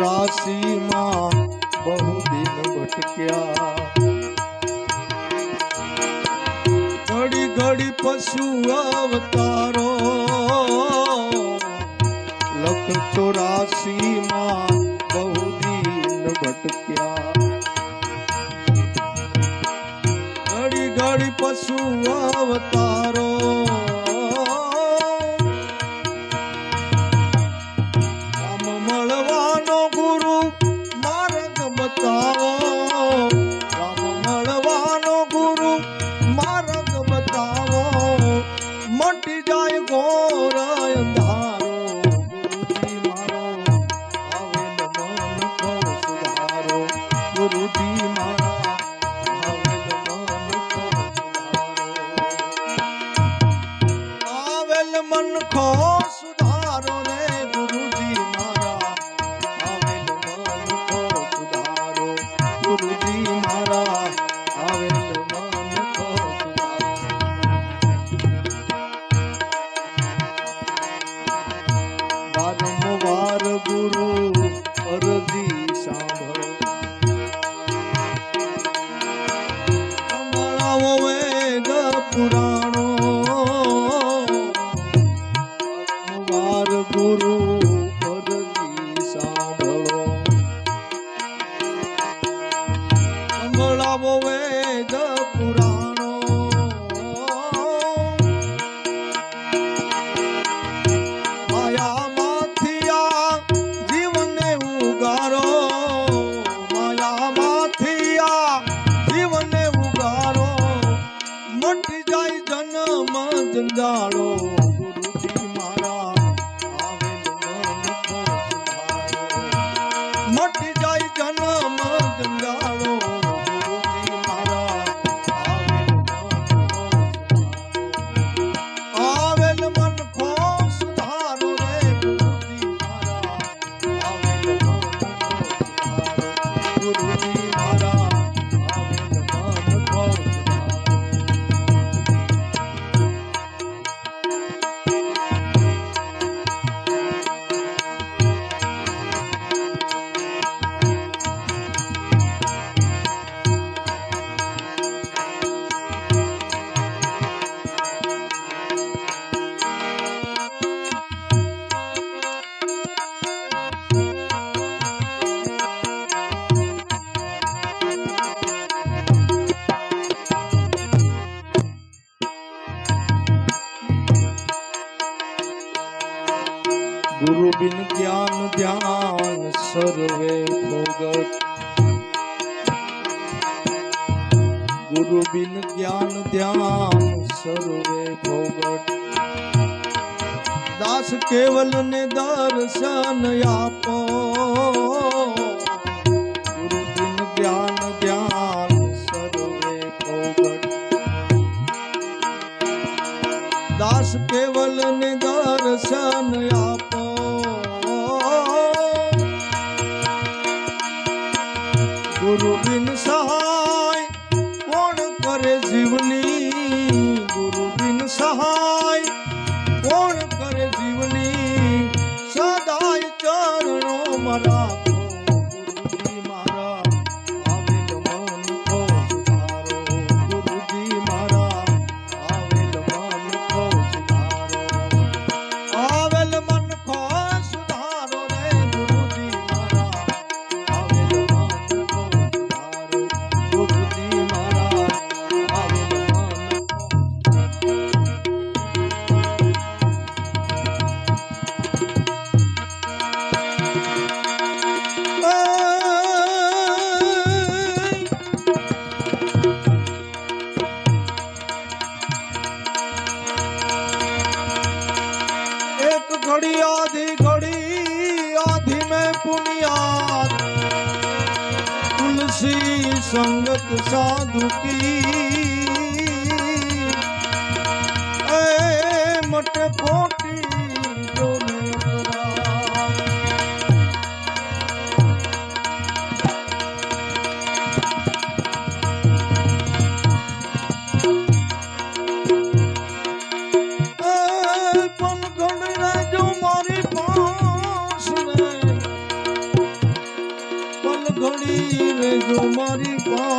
રાશિમાં બહુ દિન ભટક્યા. ઘડી ઘડી પશુ અવતારો. લખ ચોરાશીમાં બહુ દિન ભટક્યા. ઘડી ઘડી પશુ અવતાર. રાખો સુધારો રે 路。ગુરુ બિન જ્ઞાન ધ્યાન સર્વે ભોગટ ગુરુ બિન જ્ઞાન ધ્યાન સર્વે ભોગટ દાસ કેવલ ને દર્શન આપો. গুরু ઘડી આધી ઘડી આધી મેં પુનિયાદ તુલસી સંગત સાધુ કી. મટ પોટી પલ ઘડી રેજો મારી પાસ.